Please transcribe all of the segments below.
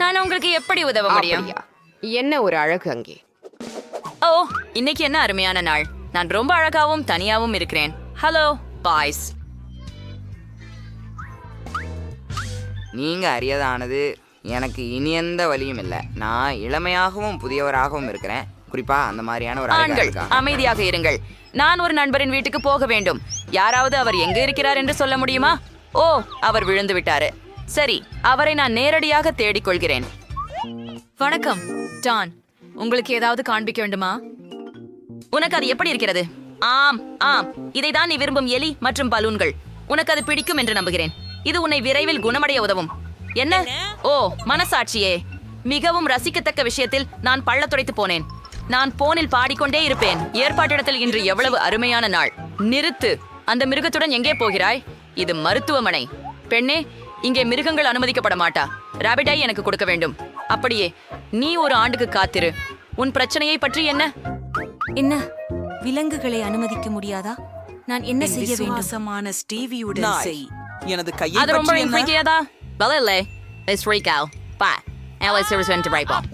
நான் உங்களுக்கு எப்படி உதவ முடியும்? என்ன ஒரு அழகு அங்கே? ஓ இன்னைக்கு என்ன அருமையான நாள். நான் ரொம்ப அழகாவும் தனியாவும் இருக்கிறேன். ஹலோ பாய்ஸ் நீங்க அறியதானது எனக்கு இனி எந்த வழியும் இல்லை. நான் இளமையாகவும் புதியவராகவும் இருக்கிறேன். குறிப்பா அந்த மாதிரியான ஒரு ஆண்கள் அமைதியாக இருங்கள். நான் ஒரு நண்பரின் வீட்டுக்கு போக வேண்டும். யாராவது அவர் எங்க இருக்கிறார் என்று சொல்ல முடியுமா? ஓ அவர் விழுந்து விட்டாரு. சரி அவரை நான் நேரடியாக தேடிக் கொள்கிறேன் வணக்கம் டான். உங்களுக்கு ஏதாவது காண்பிக்க வேண்டுமா? உனக்கு அது எப்படி இருக்கிறது? ஆம் ஆம். இதைதான் நீ விரும்பும் எலி மற்றும் பலூன்கள். உனக்கு அது பிடிக்கும் என்று நம்புகிறேன். இது உன்னை விரைவில் குணமடைய உதவும். என்ன? ஓ மனசாட்சியே. மிகவும் ரசிக்கத்தக்க விஷயத்தில் நான் பள்ளத்துடைத்து போனேன். நான் போனில் பாடிக்கொண்டே இருப்பேன். ஏற்பாட்டிடத்தில் இன்று எவ்வளவு அருமையான நாள். நிறுத்து. அந்த மிருகத்துடன் எங்கே போகிறாய்? இது மருத்துவமனை. பெண்ணே இங்கே மிருகங்கள் அனுமதிக்கப்பட மாட்டா ராபிட்டை எனக்கு கொடுக்க வேண்டும். அப்படியே நீ ஒரு ஆண்டுக்கு காத்திரு. உன் பிரச்சனையை பற்றி என்ன? என்ன? விலங்குகளை அனுமதிக்க முடியாதா? நான் என்ன செய்ய வேண்டும்? விசுவாசமான ஸ்டீவியுடன் செய். எனது கையை அது ரொம்ப? இன்ஃபிக்கியதா பல இல்லை out. பா is went to right ball.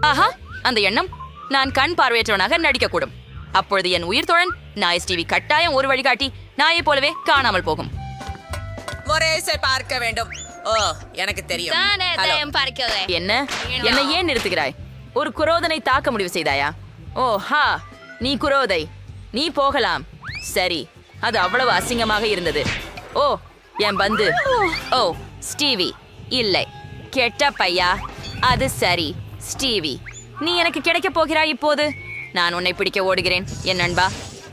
ஆஹா அந்த எண்ணம். நான் கண் பார்வையற்றவனாக நடிக்கக்கூடும். அப்பொழுது என் உயிர் தோழன் நாய் டிவி கட்டாயம் ஒரு வழிகாட்டி. நாயைப் போலவே காணாமல் போகும். மொரேசை பார்க்க வேண்டும். ஓ எனக்கு தெரியும். ஹலோ. என்ன? என்னை ஏன் நிறுத்துகிறாய்? ஒரு குரோதனை தாக்க முடிவு செய்தாயா? ஓ ஹா நீ குரோதை. நீ போகலாம். சரி அது அவ்வளவு அசிங்கமாக இருந்தது. ஓ என் பந்து. ஓ ஸ்டீவி இல்லை. கெட்ட பையா? அது சரி ஸ்டீவி. நீ எனக்கு கிடைக்க போகிறாய் இப்போது? நான் உன்னை பிடிக்க ஓடுகிறேன் என் நண்பா.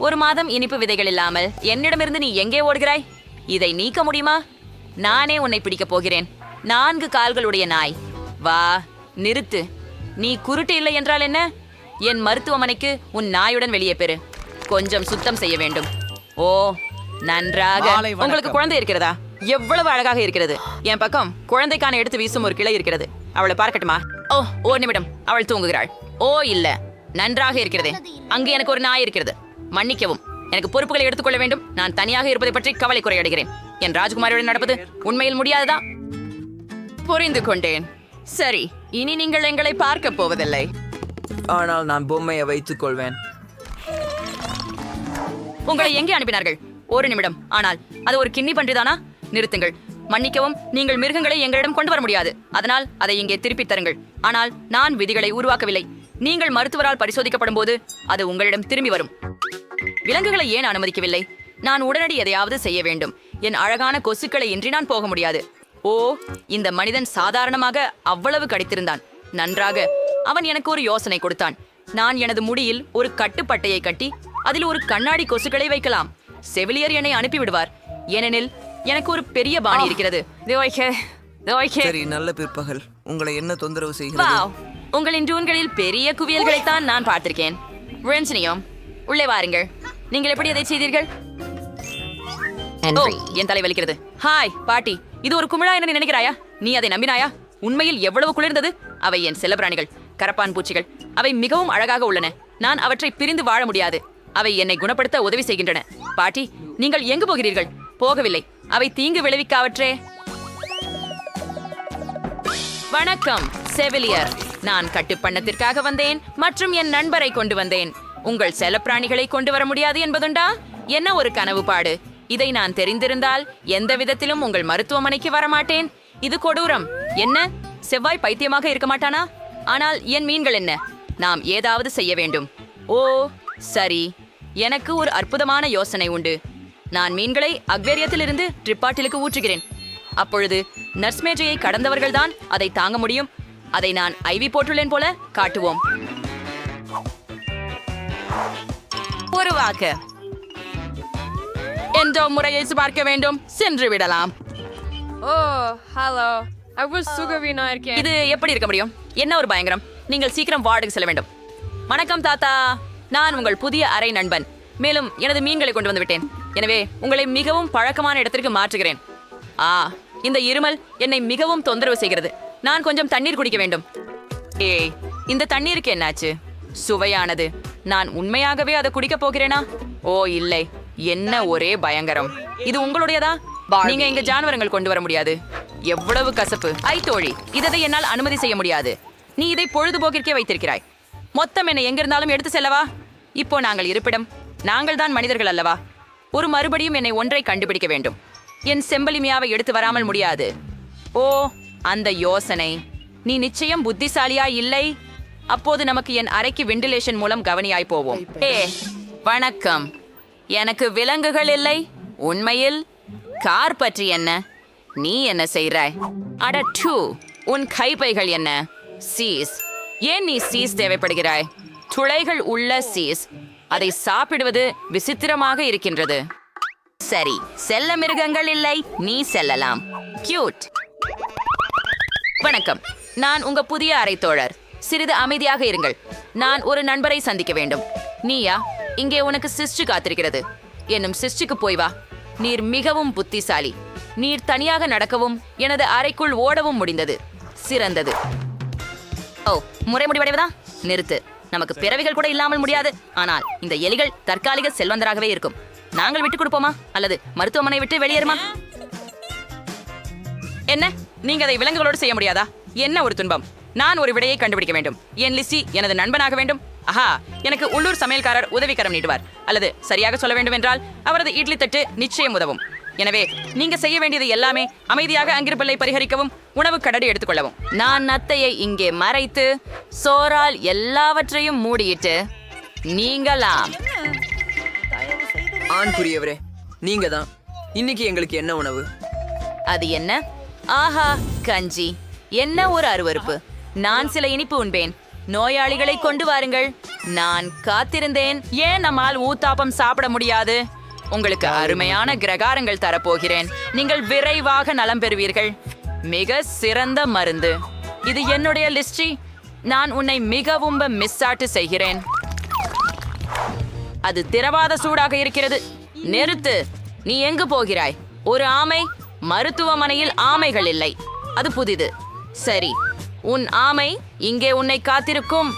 ஒரு மாதம் இனிப்பு விதைகள் இல்லாமல் என்னிடமிருந்து நீ எங்கே ஓடுகிறாய்? இதை நீக்க முடியுமா? நானே உன்னை பிடிக்கப் போகிறேன். நான்கு கால்களுடைய நாய். வா நிறுத்து. நீ குருட்டு இல்லை என்றால் என்ன? என் மருத்துவமனைக்கு உன் நாயுடன் வெளியே பெறு. கொஞ்சம் சுத்தம் செய்ய வேண்டும். ஓ நன்றாக. உங்களுக்கு குழந்தை இருக்கிறதா? எவ்வளவு அழகாக இருக்கிறது. என் பக்கம் குழந்தைக்கான எடுத்து வீசும் ஒரு கிளை இருக்கிறது. அவளை பார்க்கட்டுமா? ஓ ஒரு நிமிடம். அவள் தூங்குகிறாள். ஓ இல்ல. நன்றாக இருக்கிறதே. அங்கு எனக்கு ஒரு நாய் இருக்கிறது. மன்னிக்கவும். எனக்கு பொறுப்புகளை எடுத்துக்கொள்ள வேண்டும். நான் தனியாக இருப்பதை பற்றி கவலை குறையடைகிறேன். என் ராஜ்குமாரியுடன் நடப்பது உண்மையில் முடியாததா? புரிந்து கொண்டேன். சரி இனி நீங்கள் எங்களை பார்க்க போவதில்லை. ஆனால் நான் பொம்மையை வைத்துக் கொள்வேன். உங்களை எங்கே அனுப்பினார்கள்? ஒரு நிமிடம். ஆனால் அது ஒரு கிண்ணி பன்றிதானா? நிறுத்துங்கள். மன்னிக்கவும் நீங்கள் மிருகங்களை எங்களிடம் கொண்டு வர முடியாது. அதனால் அதை இங்கே திருப்பித் தருங்கள். ஆனால் நான் விதிகளை உருவாக்கவில்லை. நீங்கள் மருத்துவரால் பரிசோதிக்கப்படும் போது அது உங்களிடம் திரும்பி வரும். விலங்குகளை ஏன் அனுமதிக்கவில்லை? நான் உடனடி எதையாவது செய்ய வேண்டும். என் அழகான கொசுக்களை இன்றி நான் போக முடியாது. ஓ இந்த மனிதன் சாதாரணமாக அவ்வளவு கடித்திருந்தான். நன்றாக. அவன் எனக்கு ஒரு யோசனை கொடுத்தான். நான் எனது முடியில் ஒரு கட்டுப்பட்டையை கட்டி அதில் ஒரு கண்ணாடி கொசுக்களை வைக்கலாம். செவிலியர் என்னை அனுப்பிவிடுவார். ஏனெனில் எனக்கு ஒரு பெரிய பாணி இருக்கிறது. சரி நல்ல பிற்பகல். உங்களை என்ன தொந்தரவு செய்கிறது? உங்களின் டூன்களில் பெரிய குவியல்களைத்தான் நான் பார்த்திருக்கேன். உள்ளே வாருங்கள். நீங்கள் எப்படி அதை செய்தீர்கள்? என் தலை வலிக்கிறது. ஹாய் பாட்டி. இது ஒரு குமிழா என்று நினைக்கிறாயா? நீ அதை நம்பினாயா? உண்மையில் எவ்வளவு குளிர்ந்தது? அவை என் செல்லப்பிராணிகள் கரப்பான் பூச்சிகள். அவை மிகவும் அழகாக உள்ளன. நான் அவற்றை பிரிந்து வாழ முடியாது. அவை என்னை குணப்படுத்த உதவி செய்கின்றன. பாட்டி நீங்கள் எங்கு போகிறீர்கள்? போகவில்லை. அவை தீங்கு விளைவிக்காவற்றே. வணக்கம் செவிலியர். நான் கட்டுப்பண்ணத்திற்காக வந்தேன் மற்றும் என் நண்பரை கொண்டு வந்தேன். உங்கள் செல்லப்பிராணிகளை கொண்டு வர முடியாது என்பதுண்டா? என்ன ஒரு கனவு பாடு இதை நான் தெரிந்திருந்தால் எந்த விதத்திலும் உங்கள் மருத்துவமனைக்கு வரமாட்டேன். இது கொடூரம். என்ன? செவ்வாய் பைத்தியமாக இருக்க மாட்டானா? ஆனால் என் மீன்கள் என்ன? நாம் ஏதாவது செய்ய வேண்டும். ஓ சரி. எனக்கு ஒரு அற்புதமான யோசனை உண்டு. நான் மீன்களை அக்வேரியத்திலிருந்து ட்ரிப்பாட்டிலுக்கு ஊற்றுகிறேன். அப்பொழுது நர்ஸ் மேஜையை கடந்தவர்கள்தான் அதை தாங்க முடியும். அதை நான் ஐவி போட்டுள்ளேன் போல காட்டுவோம். ஒரு வாக்கு என்ற முறையை பார்க்க வேண்டும். சென்று விடலாம். ஓ ஹலோ. அவ்வளவு சுகவீனா இருக்கேன். இது எப்படி இருக்க முடியும்? என்ன ஒரு பயங்கரம்? நீங்கள் சீக்கிரம் வார்டுக்கு செல்ல வேண்டும். வணக்கம் தாத்தா. நான் உங்கள் புதிய அறை நண்பன். மேலும் எனது மீன்களை கொண்டு வந்து விட்டேன் எனவே உங்களை மிகவும் பழக்கமான இடத்திற்கு மாற்றுகிறேன். ஆ இந்த இருமல் என்னை மிகவும் தொந்தரவு செய்கிறது. நான் கொஞ்சம் தண்ணீர் குடிக்க வேண்டும். ஏய் இந்த தண்ணீருக்கு என்னாச்சு? சுவையானது. நான் உண்மையாகவே அதை குடிக்க போகிறேனா? ஓ இல்லை. என்ன ஒரே பயங்கரம். இது உங்களுடையதா? நீங்க இங்க ஜானவரங்கள் கொண்டு வர முடியாது. எவ்வளவு கசப்பு. ஐ தோழி இதை என்னால் அனுமதி செய்ய முடியாது. நீ இதை பொழுதுபோக்கிற்கே வைத்திருக்கிறாய். மொத்தம் என்னை எங்கிருந்தாலும் எடுத்து செல்லவா? இப்போ நாங்கள் இருப்பிடம். நாங்கள் தான் மனிதர்கள் அல்லவா? ஒரு மறுபடியும் என்னை ஒன்றை கண்டுபிடிக்க வேண்டும். என் செம்பலிமியாவை எடுத்து வராமல் முடியாது. ஓ அந்த யோசனை. நீ நிச்சயம் புத்திசாலியா இல்லை? அப்போது நமக்கு என் அறைக்கு வெண்டிலேஷன் மூலம் கவனியாய் போவோம். ஏ வணக்கம். எனக்கு விலங்குகள் இல்லை. உண்மையில் கார் பற்றி என்ன? நீ என்ன செய்றாய் அட டூ உன் கைப்பைகள் என்ன? சீஸ். ஏன் நீ சீஸ் தேவைப்படுகிறாய்? துளைகள் உள்ள சீஸ். அதை சாப்பிடுவது விசித்திரமாக இருக்கின்றது. சரி செல்ல மிருகங்கள் இல்லை. நீ செல்லலாம். கியூட். வணக்கம். நான் உங்க புதிய அறை தோழர் சிறிது அமைதியாக இருங்கள். நான் ஒரு நண்பரை சந்திக்க வேண்டும். நீயா இங்கே உனக்கு சிஸ்டு காத்திருக்கிறது. என்னும் சிஸ்டுக்கு போய் வா. நீர் மிகவும் புத்திசாலி. நீர் தனியாக நடக்கவும் எனது அறைக்குள் ஓடவும் முடிந்தது. சிறந்தது. ஓ முறை முடிவடைவதா? நிறுத்து. நமக்கு பிறவிகள் கூட இல்லாமல் முடியாது. ஆனால் இந்த எலிகள் தற்காலிக செல்வந்தராகவே இருக்கும். நாங்கள் விட்டுக் கொடுப்போமா? அல்லது மருத்துவமனை விட்டு வெளியேறுமா? என்ன? நீங்க அதை விலங்குகளோடு செய்ய முடியாதா? என்ன ஒரு துன்பம்? நான் ஒரு விடையை கண்டுபிடிக்க வேண்டும். என் லிசி எனது நண்பனாக வேண்டும். ஆஹா எனக்கு உள்ளூர் சமையல்காரர் உதவிக்கரம் நீட்டுவார். அல்லது சரியாக சொல்ல வேண்டும் என்றால் அவரது இட்லி தட்டு நிச்சயம் உதவும். எனவே நீங்க செய்ய வேண்டியது எல்லாமே அமைதியாக அங்கிருப்பலை பரிகரிக்கவும் உணவு கடடி எடுத்துக்கொள்ளவும். நான் நத்தையை இங்கே மறைத்து சோறால் எல்லாவற்றையும் மூடியிட்டு நீங்களாம். ஆண்குரியவரே நீங்க தான் இன்னைக்கு எங்களுக்கு என்ன உணவு? அது என்ன? ஆஹா கஞ்சி. என்ன ஒரு அருவருப்பு? நான் சில இனிப்பு உண்பேன். நோயாளிகளை கொண்டு வாருங்கள். நான் காத்திருந்தேன். ஏன் நம்மால் ஊத்தாப்பம் சாப்பிட முடியாது? உங்களுக்கு அருமையான கிரகாரங்கள் தரப்போகிறேன். நீங்கள் விரைவாக நலம் பெறுவீர்கள். மிக சிறந்த மருந்து. இது என்னுடைய லிஸ்டி நான் உன்னை மிகவும் மிஸ்ஸாட்டு செய்கிறேன். அது திரவாத சூடாக இருக்கிறது. நிறுத்து. நீ எங்கு போகிறாய்? ஒரு ஆமை. மருத்துவமனையில் ஆமைகள் இல்லை. அது புதிது. சரி. உன் ஆமை இங்கே உன்னை காத்திருக்கும்.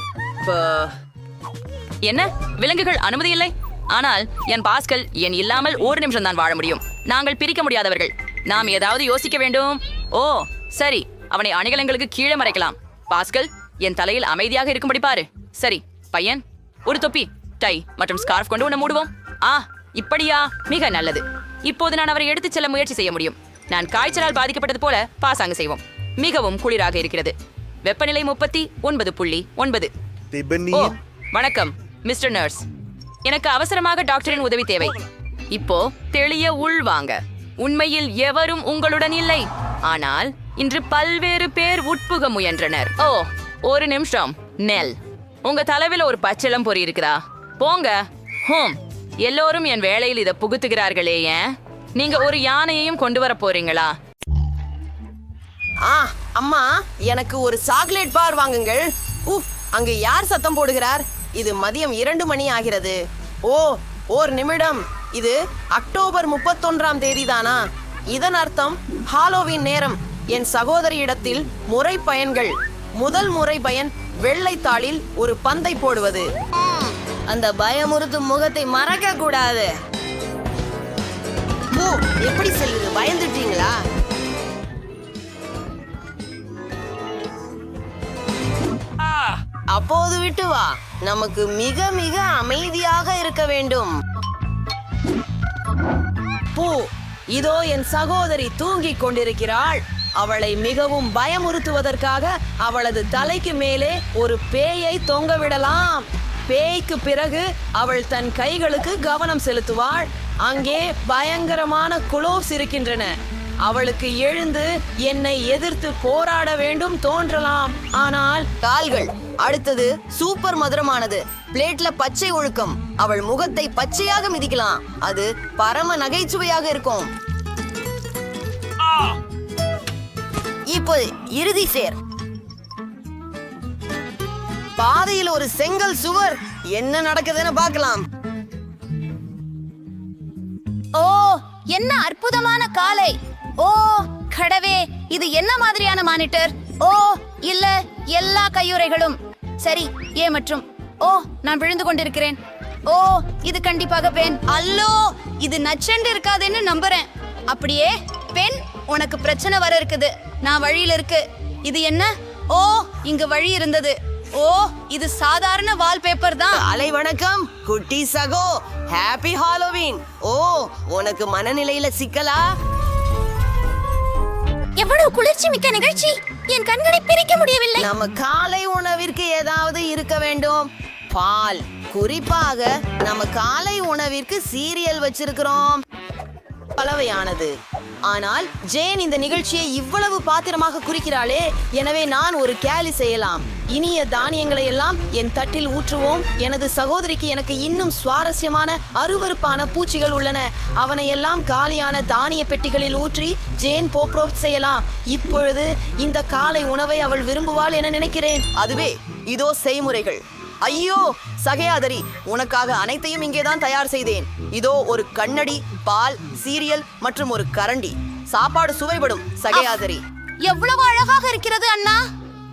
என்ன? விலங்குகள் அனுமதி இல்லை. ஆனால் என் பாஸ்கல் என் இல்லாமல் ஒரு நிமிஷம் தான் வாழ முடியும். நாங்கள் பிரிக்க முடியாதவர்கள். நாம் ஏதாவது யோசிக்க வேண்டும். ஓ சரி. அவனை அணிகலங்களுக்கு கீழே மறைக்கலாம். பாஸ்கல் என் தலையில் அமைதியாக இருக்கும்படி பாரு. சரி பையன் ஒரு தொப்பி டை மற்றும் ஸ்கார்ஃப் கொண்டு உன்னை மூடுவோம். ஆ இப்படியா? மிக நல்லது. இப்போது நான் அவரை எடுத்துச் செல்ல முயற்சி செய்ய முடியும். நான் காய்ச்சலால் பாதிக்கப்பட்டது போல பாசாங்க செய்வோம். மிகவும் குளிராக இருக்கிறது. வெப்பநிலை முப்பத்தி ஒன்பது புள்ளி ஒன்பது. ஓ வணக்கம் மிஸ்டர் நர்ஸ். எனக்கு அவசரமாக டாக்டரின் உதவி தேவை. இப்போ தெளிய உள் வாங்க. உண்மையில் எவரும் உங்களுடன் இல்லை. ஆனால் இன்று பல்வேறு பேர் உட்புக முயன்றனர். ஓ ஒரு நிமிஷம் நெல். உங்க தலைவில ஒரு பச்சிளம் பொறி இருக்குதா? போங்க. ஹோம் எல்லோரும் என் வேலையில் இதை புகுத்துகிறார்களே ஏன்? நீங்க ஒரு யானையையும் கொண்டு வர போறீங்களா? ஆ அம்மா எனக்கு ஒரு சாக்லேட் பார் வாங்குங்கள். உஃப் அங்கு யார் சத்தம் போடுகிறார்? இது மதியம் இரண்டு மணி ஆகிறது. ஓ ஓர் நிமிடம். இது அக்டோபர் முப்பத்தொன்றாம் தேதி தானா இதன் அர்த்தம் ஹாலோவின் நேரம். என் சகோதரியிடத்தில் முறை பயன்கள். முதல் முறை பயன் வெள்ளைத்தாளில் ஒரு பந்தை போடுவது. அந்த பயமுறுத்தும் முகத்தை மறக்க கூடாது எப்படி செல்லுது பயந்துட்டீங்களா? அப்போது விட்டு வா. நமக்கு மிக மிக அமைதியாக இருக்க வேண்டும். பூ. இதோ என் சகோதரி தூங்கிக் கொண்டிருக்கிறாள். அவளை மிகவும் பயமுறுத்துவதற்காக அவளது தலைக்கு மேலே ஒரு பேயை தொங்கவிடலாம் பேய்க்கு பிறகு அவள் தன் கைகளுக்கு கவனம் செலுத்துவாள். அங்கே பயங்கரமான குளோவ்ஸ் இருக்கின்றன. அவளுக்கு எழுந்து என்னை எதிர்த்து போராட வேண்டும் தோன்றலாம். ஆனால் கால்கள். அடுத்தது சூப்பர் மதுரமானது. பிளேட்ல பச்சை ஒழுக்கம். அவள் முகத்தை பச்சையாக மிதிக்கலாம். அது பரம நகைச்சுவையாக இருக்கும். இப்போ இறுதி சேர். பாதையில் ஒரு செங்கல் சுவர். என்ன நடக்குதுன்னு பார்க்கலாம். ஓ என்ன அற்புதமான காலை. ஓ கடவே இது என்ன மாதிரியான மானிட்டர்? ஓ இல்ல எல்லா கையுறைகளும். சரி ஏ மற்றும். ஓ நான் விழுந்து கொண்டிருக்கிறேன். ஓ இது கண்டிப்பாக பெண். அல்லோ இது நச்சண்டு இருக்காதுன்னு நம்புறேன். அப்படியே பெண் உனக்கு பிரச்சனை வர இருக்குது. நான் வழியில இருக்கு. இது என்ன? ஓ இங்க வழி இருந்தது. ஓ இது சாதாரண வால்பேப்பர் தான். அலை வணக்கம் குட்டி சகோ. ஹாப்பி ஹாலோவீன் ஓ உனக்கு மனநிலையில சிக்கலா? எவ்வளவு குளிர்ச்சி மிக்க நிகழ்ச்சி. என் கண்களை பிரிக்க முடியவில்லை. நம்ம காலை உணவிற்கு ஏதாவது இருக்க வேண்டும். பால். குறிப்பாக நம்ம காலை உணவிற்கு சீரியல் வச்சிருக்கிறோம். கலவையானது ஆனால் ஜேன் இந்த நிகழ்ச்சியை இவ்வளவு பாத்திரமாக குறிக்கிறாளே எனவே நான் ஒரு கேலி செய்யலாம். இனிய தானியங்களை எல்லாம் என் தட்டில் ஊற்றுவோம். எனது சகோதரிக்கு எனக்கு இன்னும் சுவாரஸ்யமான அருவருப்பான பூச்சிகள் உள்ளன. அவனை எல்லாம் காலியான தானிய பெட்டிகளில் ஊற்றி ஜேன் போப்ரோப் செய்யலாம். இப்பொழுது இந்த காலை உணவை அவள் விரும்புவாள் என நினைக்கிறேன். அதுவே இதோ செய்முறைகள். ஐயோ சகையாதரி உனக்காக அனைத்தையும் இங்கேதான் தயார் செய்தேன். இதோ ஒரு கண்ணடி பால் சீரியல் மற்றும் ஒரு கரண்டி. சாப்பாடு சுவைபடும் சகையாதரி எவ்வளவு அழகாக இருக்கிறது அண்ணா.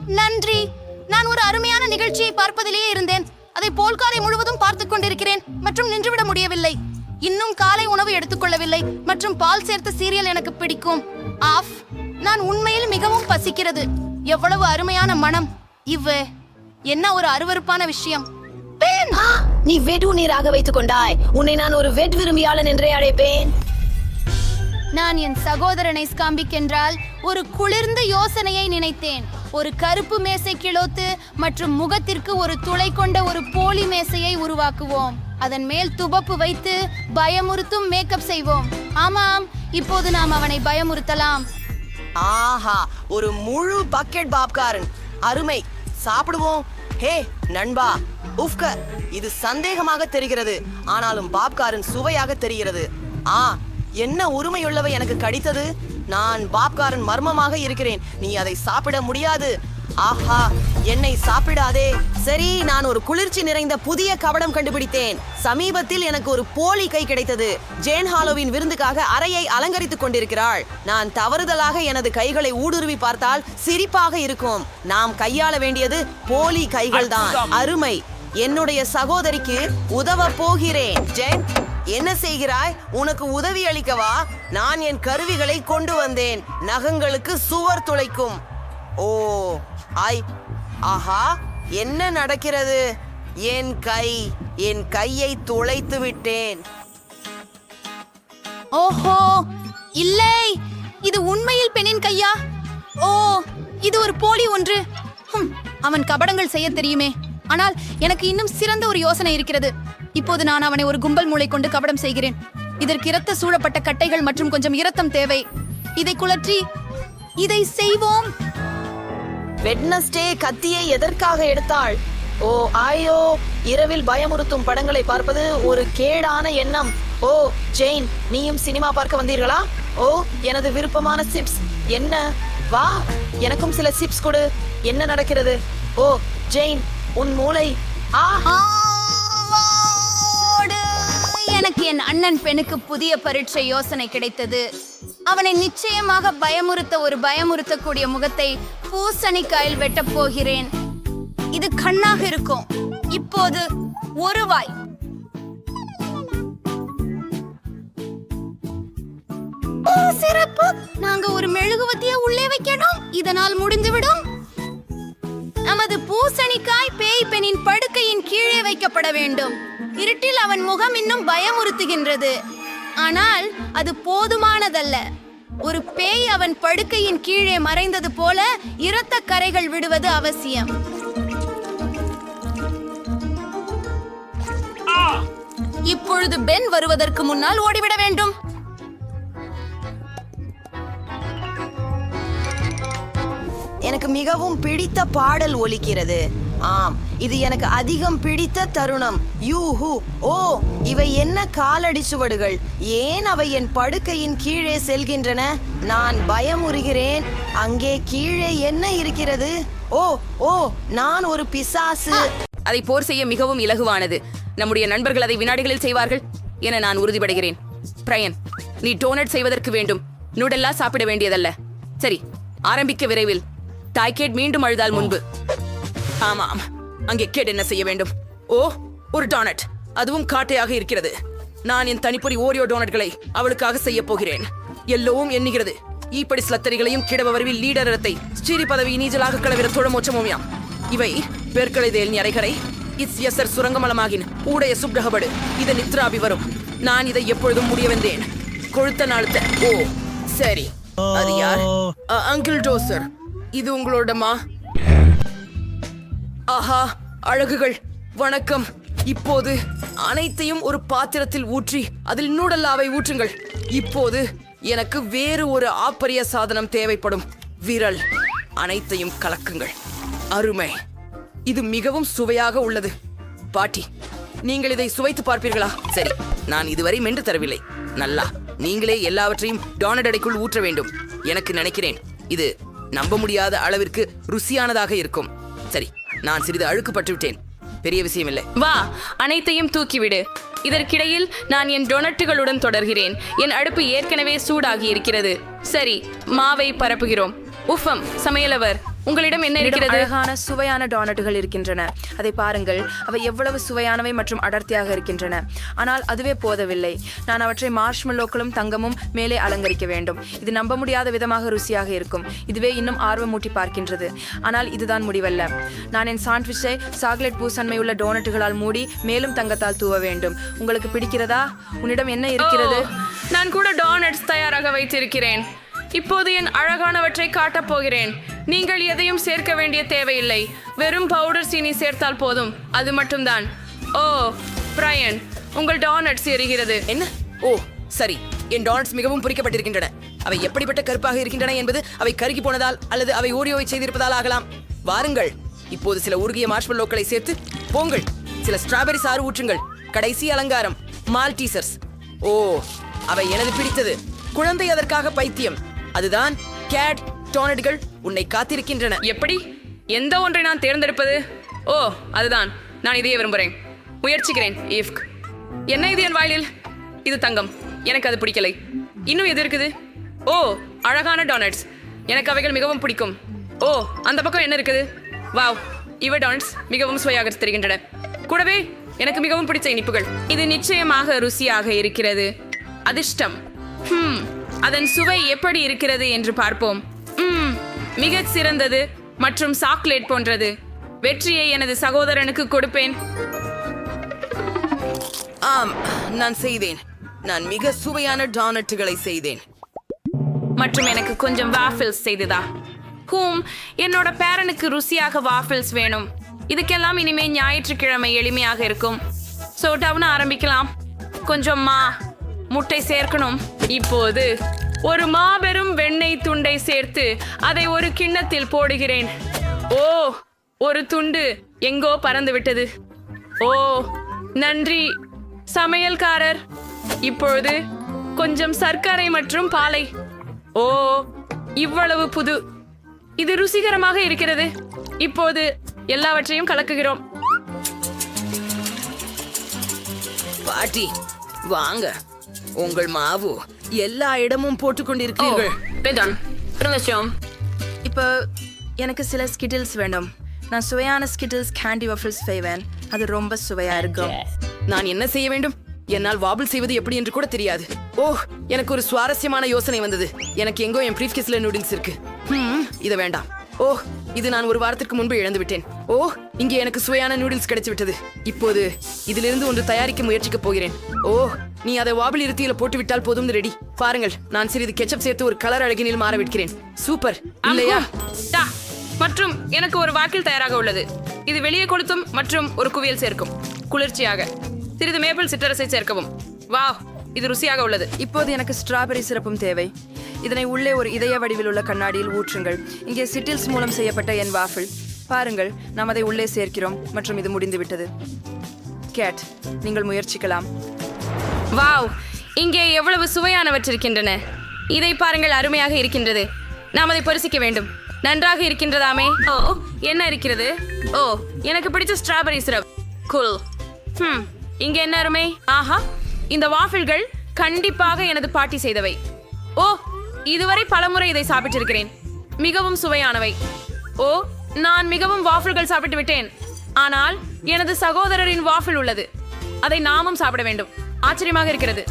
நன்றி. நான் ஒரு அருமையான நிகழ்ச்சியை பார்ப்பதிலேயே இருந்தேன். அதை போல்காலை முழுவதும் பார்த்துக் கொண்டிருக்கிறேன் மற்றும் நின்றுவிட முடியவில்லை. இன்னும் காலை உணவு எடுத்துக்கொள்ளவில்லை மற்றும் பால் சேர்த்த சீரியல் எனக்கு பிடிக்கும். ஆஃப் நான் உண்மையில் மிகவும் பசிக்கிறது. எவ்வளவு அருமையான மனம். இவ்வு என்ன ஒரு அருவருப்பான விஷயம்? பெண் நீ வெடு நீராக வைத்துக் கொண்டாய். உன்னை நான் ஒரு வெட் விரும்பியாளன் என்றே அழைப்பேன். நான் என் சகோதரனை ஸ்காம்பிக் என்றால் ஒரு குளிர்ந்த யோசனையை நினைத்தேன். ஒரு கருப்பு மேசை கிளோத்து மற்றும் முகத்திற்கு ஒரு துளை கொண்ட ஒரு போலி மேசையை உருவாக்குவோம். அதன் மேல் துபப்பு வைத்து பயமுறுத்தும் மேக்கப் செய்வோம். ஆமாம் இப்போது நாம் அவனை பயமுறுத்தலாம். ஆஹா ஒரு முழு பக்கெட் பாப்காரன். அருமை. சாப்பிடுவோம். ஹே நண்பா உஃப்க இது சந்தேகமாக தெரிகிறது. ஆனாலும் பாப்காரன் சுவையாக தெரிகிறது. ஆ என்ன உரிமையுள்ளவை எனக்கு கடித்தது? நான் பாப்காரன் மர்மமாக இருக்கிறேன். நீ அதை சாப்பிட முடியாது. ஆஹா என்னை சாப்பிடாதே. சரி நான் ஒரு குளிர்ச்சி நிறைந்த புதிய கவடம் கண்டுபிடித்தேன். சமீபத்தில் எனக்கு ஒரு போலி கை கிடைத்தது. ஜேன் ஹாலோவின் விருந்துக்காக அறையை அலங்கரித்துக் கொண்டிருக்கிறாள். நான் தவறுதலாக எனது கைகளை ஊடுருவி பார்த்தால் சிரிப்பாக இருக்கும். நாம் கையாள வேண்டியது போலி கைகள் தான் அருமை. என்னுடைய சகோதரிக்கு உதவ போகிறேன். ஜென் என்ன செய்கிறாய்? உனக்கு உதவி அளிக்கவா? நான் என் கருவிகளை கொண்டு வந்தேன். நகங்களுக்கு சுவர் துளைக்கும். ஓ ஐ ஆஹா என்ன நடக்கிறது? என் கை என் கையை துளைத்து விட்டேன். ஓஹோ இல்லை இது உண்மையில் பெண்ணின் கையா? ஓ இது ஒரு போலி ஒன்று. ஹும், அவன் கபடங்கள் செய்ய தெரியுமே. ஆனால் எனக்கு இன்னும் சிறந்த ஒரு யோசனை இருக்கிறது. இப்போது நான் அவனை ஒரு கும்பல் மூளை கொண்டு கபடம் செய்கிறேன். இதற்கு இரத்த சூழப்பட்ட கட்டைகள் மற்றும் கொஞ்சம் இரத்தம் தேவை. இதை குழற்றி இதை செய்வோம். வெட்னஸ்டே கத்தியை எதற்காக எடுத்தாள்? ஓ ஆயோ இரவில் பயமுறுத்தும் படங்களை பார்ப்பது ஒரு கேடான எண்ணம். ஓ ஜெயின் நீயும் சினிமா பார்க்க வந்தீர்களா? ஓ எனது விருப்பமான சிப்ஸ். என்ன? வா எனக்கும் சில சிப்ஸ் கொடு. என்ன நடக்கிறது? ஓ ஜெயின் உன் மூளை. ஆ. எனக்கு என் அண்ணன் பெண்ணுக்கு புதிய பரீட்சை யோசனை கிடைத்தது. அவனை நிச்சயமாக பயமுறுத்த ஒரு பயமுறுத்தக்கூடிய முகத்தை பூசணிக்காயில் வெட்டப் போகிறேன். இது கண்ணாக இருக்கும். இப்போது ஒரு வாய். சிறப்பு. நாங்க ஒரு மெழுகுவத்திய உள்ளே வைக்கணும். இதனால் முடிந்துவிடும். நமது பூசணிக்காய் பேய் பெண்ணின் படுக்கையின் கீழே வைக்கப்பட வேண்டும். இருட்டில் அவன் முகம் இன்னும் பயமுறுத்துகின்றது. ஆனால் அது போதுமானதல்ல. ஒரு பேய் அவன் படுக்கையின் கீழே மறைந்தது போல இரத்த கரைகள் விடுவது அவசியம். இப்பொழுது பென் வருவதற்கு முன்னால் ஓடிவிட வேண்டும். எனக்கு மிகவும் பிடித்த பாடல் ஒலிக்கிறது. ஆம். இது எனக்கு அதிகம் பிடித்த தருணம். யூஹூ. ஓ இவை என்ன காலடி சுவடுகள்? ஏன் அவை என் படுக்கையின் கீழே செல்கின்றன? நான் பயமுறுகிறேன். அங்கே கீழே என்ன இருக்கிறது? ஓ ஓ நான் ஒரு பிசாசு. அதை போர் செய்ய மிகவும் இலகுவானது. நம்முடைய நண்பர்கள் அதை வினாடிகளில் செய்வார்கள் என நான் உறுதிபடுகிறேன். பிரயன் நீ டோனட் செய்வதற்கு வேண்டும். நூடெல்லா சாப்பிட வேண்டியதல்ல. சரி ஆரம்பிக்க விரைவில். டாய்கேட் மீண்டும் அழுதால் முன்பு. ஆமாம். அங்கே கேட் என்ன செய்ய வேண்டும்? ஓ ஒரு டானட். அதுவும் காட்டையாக இருக்கிறது. நான் என் தனிப்பொறி ஓரியோ டோனட்களை அவளுக்காக செய்ய போகிறேன். எல்லோவும் எண்ணுகிறது. ஈப்படி ஸ்லத்தரிகளையும் கிடவரவில் லீடரத்தை ஸ்ரீ பதவி நீச்சலாக கலவிர தொழமோச்சமோமியாம் இவை பெருக்கலை தேல் அரைகரை இட்ஸ் எஸ்ஸர் சுரங்கமலமாகின் ஊடைய சுப்டகபடு இது நித்ராபி வரும். நான் இதை எப்பொழுதும் முடிய வந்தேன் கொழுத்த நாளுத்த ஓ சரி. அது யார்? அங்கிள் டோசர். இது உங்களோடமா? ஆஹா அழகுகள் வணக்கம். இப்போது அனைத்தையும் ஒரு பாத்திரத்தில் ஊற்றி அதில் நூடல்லாவை ஊற்றுங்கள். இப்போது எனக்கு வேறு ஒரு ஆப்பரிய சாதனம் தேவைப்படும். விரல். அனைத்தையும் கலக்குங்கள். அருமை. இது மிகவும் சுவையாக உள்ளது. பாட்டி நீங்கள் இதை சுவைத்து பார்ப்பீர்களா? சரி நான் இதுவரை மென்று தரவில்லை. நல்லா நீங்களே எல்லாவற்றையும் டோனட் அடைக்குள் ஊற்ற வேண்டும். எனக்கு நினைக்கிறேன் இது நம்ப முடியாத அளவிற்கு ருசியானதாக இருக்கும். சரி நான் சிறிது அழுக்குப்பட்டு விட்டேன். பெரிய விஷயம் இல்லை வா அனைத்தையும் தூக்கிவிடு. இதற்கிடையில் நான் என் டொனட்டுகளுடன் தொடர்கிறேன். என் அடுப்பு ஏற்கனவே சூடாகி இருக்கிறது சரி மாவை பரப்புகிறோம். உஃபம் சமையலவர். உங்களிடம் என்ன இருக்கிறது? அழகான சுவையான டோனட்டுகள் இருக்கின்றன. அதை பாருங்கள் அவை எவ்வளவு சுவையானவை மற்றும் அடர்த்தியாக இருக்கின்றன. ஆனால் அதுவே போதவில்லை. நான் அவற்றை மார்ஷ்மெல்லோக்களும் தங்கமும் மேலே அலங்கரிக்க வேண்டும். இது நம்ப முடியாத விதமாக ருசியாக இருக்கும். இதுவே இன்னும் ஆர்வமூட்டி பார்க்கின்றது. ஆனால் இதுதான் முடிவல்ல. நான் என் சாண்ட்விச்சை சாக்லேட் பூசன்மையுள்ள டோனட்டுகளால் மூடி மேலும் தங்கத்தால் தூவ வேண்டும். உங்களுக்கு பிடிக்கிறதா? உன்னிடம் என்ன இருக்கிறது? நான் கூட டோனட்ஸ் தயாராக வைத்திருக்கிறேன். இப்போது என் அழகானவற்றை காட்டப் போகிறேன். நீங்கள் எதையும் சேர்க்க வேண்டிய தேவையில்லை. வெறும் பவுடர் சீனி சேர்த்தால் போதும். அது மட்டும்தான். ஓ பிரையன் உங்கள் டோனட்ஸ் எரிகிறது. என்ன? ஓ சரி. என் டோனட்ஸ் மிகவும் பொறிக்கப்பட்டிருக்கின்றன. அவை எப்படிப்பட்ட கருப்பாக இருக்கின்றன என்பது அவை கருகி போனதால் அல்லது அவை ஓரியோவை செய்திருப்பதால் ஆகலாம். வாருங்கள். இப்போது சில உருகிய மார்ஷ்மல்லோக்களை சேர்த்து போங்கள். சில ஸ்ட்ராபெரி சாறு ஊற்றுங்கள். கடைசி அலங்காரம். மால்டீசர்ஸ் ஓ அவை எனது பிடித்தது. குழந்தை அதற்காக பைத்தியம். அதுதான் கேட் டோனட்டுகள் உன்னை காத்திருக்கின்றன. எப்படி? எந்த ஒன்றை நான் தேர்ந்தெடுப்பது? ஓ அதுதான். நான் இதையே விரும்புகிறேன் முயற்சிக்கிறேன் ஈஃப்க் என்ன இது என் வாயிலில்? இது தங்கம். எனக்கு அது பிடிக்கலை. இன்னும் எது இருக்குது? ஓ அழகான டோனட்ஸ் எனக்கு அவைகள் மிகவும் பிடிக்கும். ஓ அந்த பக்கம் என்ன இருக்குது? வாவ் இவ டோனட்ஸ் மிகவும் சுவையாக தெரிகின்றன. கூடவே எனக்கு மிகவும் பிடிச்ச இனிப்புகள். இது நிச்சயமாக ருசியாக இருக்கிறது. அதிர்ஷ்டம். அதன் சுவை எப்படி இருக்கிறது என்று பார்ப்போம். மிகச் சிறந்தது மற்றும் சாக்லேட் போன்றது. வெற்றியை எனது சகோதரனுக்கு கொடுப்பேன். ஆம் நான் செய்தேன். நான் மிக சுவையான டோனட்டுகளை செய்தேன். மற்றும் எனக்கு கொஞ்சம் வாஃபிள்ஸ் செய்ததா. ஹூம் என்னோட பேரனுக்கு ருசியாக வாஃபிள்ஸ் வேணும். இதுக்கெல்லாம் இனிமே ஞாயிற்றுக்கிழமை எளிமையாக இருக்கும். ஸோ டவுன் ஆரம்பிக்கலாம். கொஞ்சம் மா முட்டை சேர்க்கணும். இப்போது ஒரு மாபெரும் வெண்ணெய் துண்டை சேர்த்து அதை ஒரு கிண்ணத்தில் போடுகிறேன். ஓ ஒரு துண்டு எங்கோ பறந்து விட்டது ஓ நன்றி சமையல்காரர். இப்பொழுது கொஞ்சம் சர்க்கரை மற்றும் பாலை. ஓ இவ்வளவு புது. இது ருசிகரமாக இருக்கிறது. இப்போது எல்லாவற்றையும் கலக்குகிறோம். பாட்டி வாங்க. உங்கள் மாவு எல்லா இடமும் போட்டுக் கொண்டிருக்கிறீர்கள். இப்போ எனக்கு சில ஸ்கிட்டில்ஸ் வேண்டும் நான் சுவையான ஸ்கிட்டில்ஸ் கேண்டி வஃபிள்ஸ் செய்வேன். அது ரொம்ப சுவையா இருக்கும். நான் என்ன செய்ய வேண்டும்? என்னால் வாபிள் செய்வது எப்படி என்று கூட தெரியாது. ஓ எனக்கு ஒரு சுவாரஸ்யமான யோசனை வந்தது. எனக்கு எங்கோ என் பிரீஃப் கேஸ்ல நூடுல்ஸ் இருக்கு இது வேண்டாம். ஓ இது நான் ஒரு வாரத்திற்கு முன்பு இழந்து விட்டேன் ஓ இங்கே எனக்கு சுவையான நூடுல்ஸ் கிடைச்சு விட்டது இப்போது இதிலிருந்து ஒன்று தயாரிக்க முயற்சிக்க போகிறேன். ஓ நீ அதை வாபிள் இருத்தியில போட்டு விட்டால் போதும் ரெடி. பாருங்கள் நான் சிறிது கெச்சப் சேர்த்து ஒரு கலர் அழகினில் மாற விடுகிறேன். சூப்பர். இல்லையா. மற்றும் எனக்கு ஒரு வாக்கில் தயாராக உள்ளது. இது வெளியே கொளுத்தும் மற்றும் ஒரு குவியல் சேர்க்கும். குளிர்ச்சியாக. சிறிது மேப்பிள் சிற்றரசை சேர்க்கவும். வாவ் இது ருசியாக உள்ளது. இப்போது எனக்கு ஸ்ட்ராபெரி சிறப்பும் தேவை. இதனை உள்ளே ஒரு இதய வடிவில் உள்ள கண்ணாடியில் ஊற்றுங்கள். இங்கே சிட்டில்ஸ் மூலம் செய்யப்பட்ட என் வாஃபிள். பாருங்கள் நாம் அதை உள்ளே சேர்க்கிறோம் மற்றும் இது முடிந்துவிட்டது. கேட் நீங்கள் முயற்சிக்கலாம். வாவ் இங்கே எவ்வளவு சுவையானவற்றிருக்கின்றன. இதை பாருங்கள் அருமையாக இருக்கின்றது. நாம் அதை பரிசிக்க வேண்டும். நன்றாக இருக்கின்றதாமே. ஓ என்ன இருக்கிறது? ஓ எனக்கு பிடிச்ச ஸ்ட்ராபெரி சிரப் குல் ம் இங்கே என்ன அருமை? ஆஹா இந்த வாஃபிள்கள் கண்டிப்பாக எனது பாட்டி செய்தவை. ஓ இதுவரை பலமுறை இதை சாப்பிட்டிருக்கிறேன். மிகவும் சுவையானவை. ஓ நான் மிகவும் வாஃபிள்கள் சாப்பிட்டு விட்டேன் ஆனால் எனது சகோதரரின் வாஃபிள் உள்ளது. அதை நாமும் சாப்பிட வேண்டும். ஆச்சரியமாக இருக்கிறது.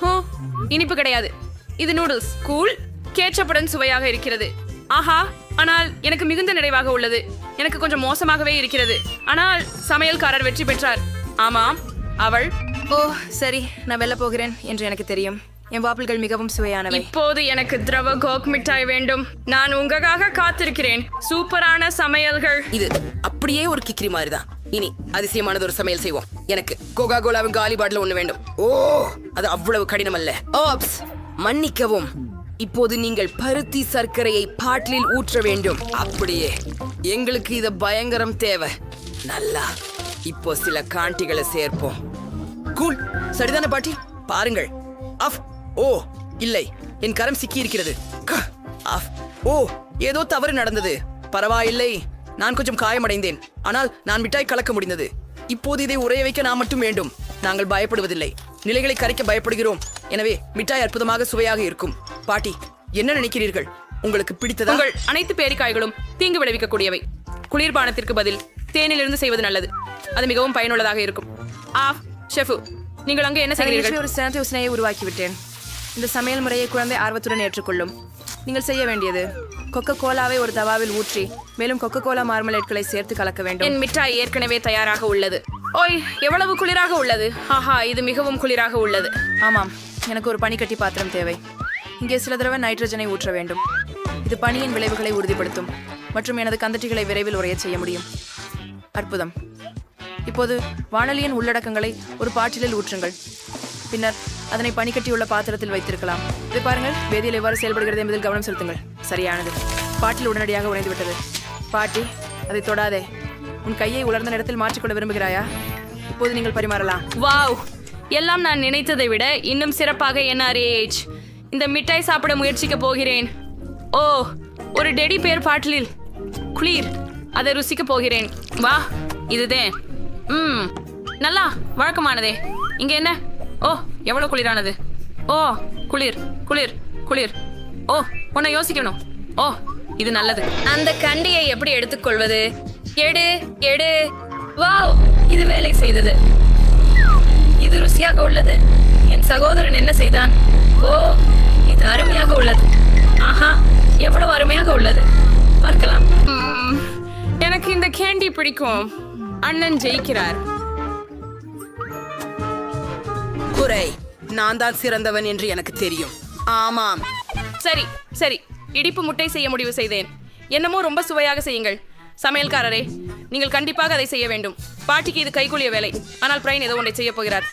ஹோ இனிப்பு கிடையாது. இது நூடுல்ஸ். கூல் கேச்சப்புடன் சுவையாக இருக்கிறது. ஆஹா ஆனால் எனக்கு மிகுந்த நிறைவாக உள்ளது. எனக்கு கொஞ்சம் மோசமாகவே இருக்கிறது. ஆனால் சமையல்காரர் வெற்றி பெற்றார். ஆமாம் அவள். ஓ சரி நான் வெல்ல போகிறேன் என்று எனக்கு தெரியும். என் வாப்பிள்கள் மிகவும் சுவையானவை. இப்போது எனக்கு திரவ கோக் மிட்டாய் வேண்டும். நான் உங்களுக்காக காத்திருக்கிறேன். சூப்பரான சமையல்கள். இது அப்படியே ஒரு கிக்ரி மாதிரி தான் இனி அதிசயமானது ஒரு சமையல் செய்வோம். எனக்கு கோகா கோலாவின் காலி பாட்டில் ஒண்ணு வேண்டும். ஓ அது அவ்வளவு கடினம் அல்ல ஓப்ஸ் மன்னிக்கவும். இப்போது நீங்கள் பருத்தி சர்க்கரையை பாட்டிலில் ஊற்ற வேண்டும். அப்படியே. எங்களுக்கு இது பயங்கரம் தேவை. நல்லா. இப்போ சில காண்டிகளை சேர்ப்போம். கூல். சரிதானே பாட்டி? பாருங்கள். அஃப். ஓ இல்லை. என் கரம் சிக்கி இருக்கிறது ஓ ஏதோ தவறு நடந்தது. பரவாயில்லை. நான் கொஞ்சம் காயமடைந்தேன். ஆனால் நான் மிட்டாய் கலக்க முடிந்தது. இப்போது இதை உறைய வைக்க நான் மட்டும் வேண்டும். நாங்கள் பயப்படுவதில்லை. நிலைகளை கரைக்க பயப்படுகிறோம். எனவே மிட்டாய் அற்புதமாக சுவையாக இருக்கும். பாட்டி என்ன நினைக்கிறீர்கள்? உங்களுக்கு பிடித்ததா? உங்கள் அனைத்து பேரிக்காய்களும் தீங்கு விளைவிக்கக்கூடியவை. குளிர்பானத்திற்கு பதில் தேனிலிருந்து செய்வது நல்லது. அது மிகவும் பயனுள்ளதாக இருக்கும். ஆஃப் ஷெஃபு நீங்கள் அங்கே என்ன செய்கிறீர்கள்? ஒரு யோசனையை உருவாக்கி விட்டேன் இந்த சமையல் முறையை குழந்தை ஆர்வத்துடன் ஏற்றுக்கொள்ளும். நீங்கள் செய்ய வேண்டியது கொக்கோ கோலாவை ஒரு தவாவில் ஊற்றி மேலும் கொக்கோ கோலா மார்மலேட்களை சேர்த்து கலக்க வேண்டும். என் மிட்டாய் ஏற்கனவே தயாராக உள்ளது. ஓய் எவ்வளவு குளிராக உள்ளது? ஆஹா இது மிகவும் குளிராக உள்ளது. ஆமாம் எனக்கு ஒரு பனிக்கட்டி பாத்திரம் தேவை. இங்கே சில தடவை நைட்ரஜனை ஊற்ற வேண்டும். இது பனியின் விளைவுகளை உறுதிப்படுத்தும் மற்றும் எனது கந்தட்டிகளை விரைவில் உரையச் செய்ய முடியும். அற்புதம். இப்போது வானொலியின் உள்ளடக்கங்களை ஒரு பாட்டிலில் ஊற்றுங்கள். பின்னர் அதனை பனிக்கட்டியுள்ள பாத்திரத்தில் வைத்திருக்கலாம். இதை பாருங்கள் வேதியியல் எவ்வாறு செயல்படுகிறது என்பதில் கவனம் செலுத்துங்கள். சரியானது. பாட்டில் உடனடியாக உறைந்து விட்டது பாட்டி அதை தொடாதே. உன் கையை உலர்ந்த நேரத்தில் மாற்றிக்கொள்ள விரும்புகிறாயா? இப்போது நீங்கள் பரிமாறலாம். வாவ்! எல்லாம் நான் நினைத்ததை விட இன்னும் சிறப்பாக என்ஆர்ஏஹெச் இந்த மிட்டாய் சாப்பிட முயற்சிக்க போகிறேன். ஓ ஒரு டெடி பேர் பாட்டிலில். குளிர் அதை ருசிக்க போகிறேன். வா இதுதான் ம் நல்லா வழக்கமானதே. இங்கே என்ன? ஓ எவ்வளவு குளிரானது? ஓ குளிர் குளிர் குளிர். ஓ உன்னை யோசிக்கணும். ஓ இது நல்லது. அந்த கண்டியை எப்படி எடுத்துக்கொள்வது? எடு எடு. வாவ் இது வேலை செய்தது. இது ருசியாக உள்ளது. என் சகோதரன் என்ன செய்தான்? ஓ இது அருமையாக உள்ளது. ஆஹா எவ்வளவு அருமையாக உள்ளது. பார்க்கலாம். எனக்கு இந்த கேண்டி பிடிக்கும். அண்ணன் ஜெயிக்கிறார். குறை. நான் தான் சிறந்தவன் என்று எனக்கு தெரியும். ஆமாம். சரி சரி. இடிப்பு முட்டை செய்ய முடிவு செய்தேன். என்னமோ ரொம்ப சுவையாக செய்யுங்கள். சமையல்காரரே நீங்கள் கண்டிப்பாக அதை செய்ய வேண்டும். பாட்டிக்கு இது கைகூலிய வேலை. ஆனால் பிரைன் ஏதோ ஒன்றை செய்ய போகிறார்.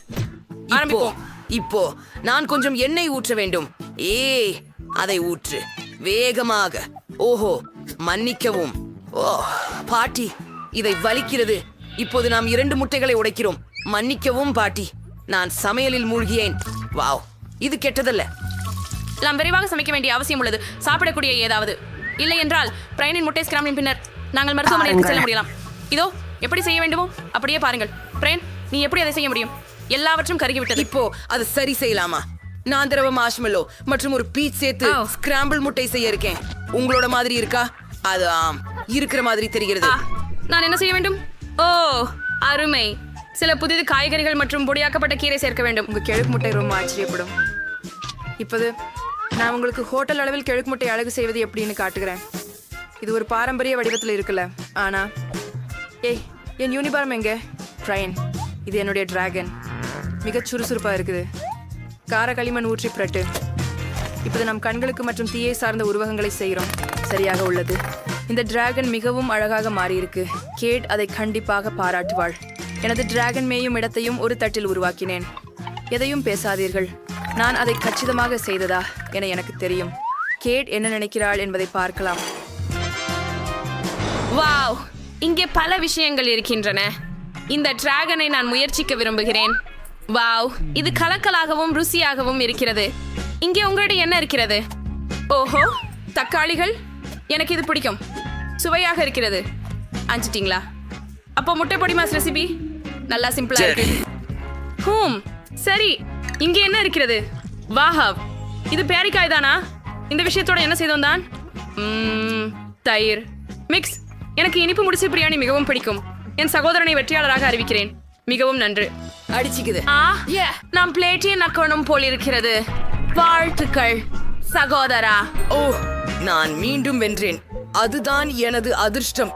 ஆரம்பிப்போம். இப்போ நான் கொஞ்சம் எண்ணெய் ஊற்ற வேண்டும். ஏய் அதை ஊற்று. வேகமாக. ஓஹோ மன்னிக்கவும். ஓ பாட்டி இதை வலிக்கிறது. இப்போது நாம் இரண்டு முட்டைகளை உடைக்கிறோம். மன்னிக்கவும் பாட்டி. நான் சமையலில் மூழ்கியேன். வாவ் இது கெட்டதல்ல. நாம் விரைவாக சமைக்க வேண்டிய அவசியம் உள்ளது. சாப்பிடக்கூடிய ஏதாவது இல்லை என்றால் பிரைனின் முட்டை ஸ்கிராமின் பின்னர் நாங்கள் மருத்துவமனைக்கு செல்ல முடியலாம். இதோ எப்படி செய்ய வேண்டுமோ அப்படியே பாருங்கள். பிரைன் நீ எப்படி அதை செய்ய முடியும்? எல்லாவற்றும் கருகிவிட்டது. இப்போ அது சரி செய்யலாமா? நான் திரவ மாஷ்மெல்லோ மற்றும் ஒரு பீச் சேர்த்து. ஸ்கிராம்பிள் முட்டை செய்ய இருக்கேன். உங்களோட மாதிரி இருக்கா? அது ஆம் இருக்கிற மாதிரி தெரிகிறது. நான் என்ன செய்ய வேண்டும்? ஓ அருமை. சில புதிது காய்கறிகள் மற்றும் பொடியாக்கப்பட்ட கீரை சேர்க்க வேண்டும். உங்க கிழக்கு முட்டை ரொம்ப ஆச்சரியப்படும். இப்போது நான் உங்களுக்கு ஹோட்டல் அளவில் கிழக்கு முட்டை அழகு செய்வது எப்படின்னு காட்டுகிறேன். இது ஒரு பாரம்பரிய வடிவத்தில் இருக்குல்ல. ஆனா ஏய் என் யூனிபார்ம் எங்க? ட்ரைன் இது என்னுடைய டிராகன். மிகச் சுறுசுறுப்பாக இருக்குது. கார களிமண் ஊற்றி பிரட்டு. இப்போது நம் கண்களுக்கு மற்றும் தீயை சார்ந்த உருவகங்களை செய்கிறோம். சரியாக உள்ளது. இந்த டிராகன் மிகவும் அழகாக மாறியிருக்கு. கேட் அதை கண்டிப்பாக பாராட்டுவாள். எனது டிராகன் மேயும் இடத்தையும் ஒரு தட்டில் உருவாக்கினேன். எதையும் பேசாதீர்கள். நான் அதை கச்சிதமாக செய்ததா என எனக்கு தெரியும். கேட் என்ன நினைக்கிறாள் என்பதை பார்க்கலாம். வாவ்! இங்கே பல விஷயங்கள் இருக்கின்றன. இந்த டிராகனை நான் முயற்சிக்க விரும்புகிறேன். வாவ்! இது கலக்கலாகவும் ருசியாகவும் இருக்கிறது. இங்கே உங்களிடம் என்ன இருக்கிறது? ஓஹோ! தக்காளிகள்? எனக்கு இது பிடிக்கும். சுவையாக இருக்கிறது. அஞ்சிட்டீங்களா? அப்போ முட்டை பொடி மாஸ் ரெசிபி நல்லா சிம்பிளா இருக்கு. ஹூம் சரி. இங்கே என்ன இருக்கிறது? வாஹவ் இது பேரிக்காய் தானா? இந்த விஷயத்தோட என்ன செய்தோம் தான்? தயிர். மிக்ஸ் எனக்கு இனிப்பு முடிச்ச பிரியாணி மிகவும் பிடிக்கும். என் சகோதரனை வெற்றியாளராக அறிவிக்கிறேன். மிகவும் நன்று. அடிச்சுக்குது. ஆ நான் பிளேட்டே நக்கணும் போல் இருக்கிறது வாழ்த்துக்கள் சகோதரா. ஓ நான் மீண்டும் வென்றேன். அதுதான் எனது அதிர்ஷ்டம்.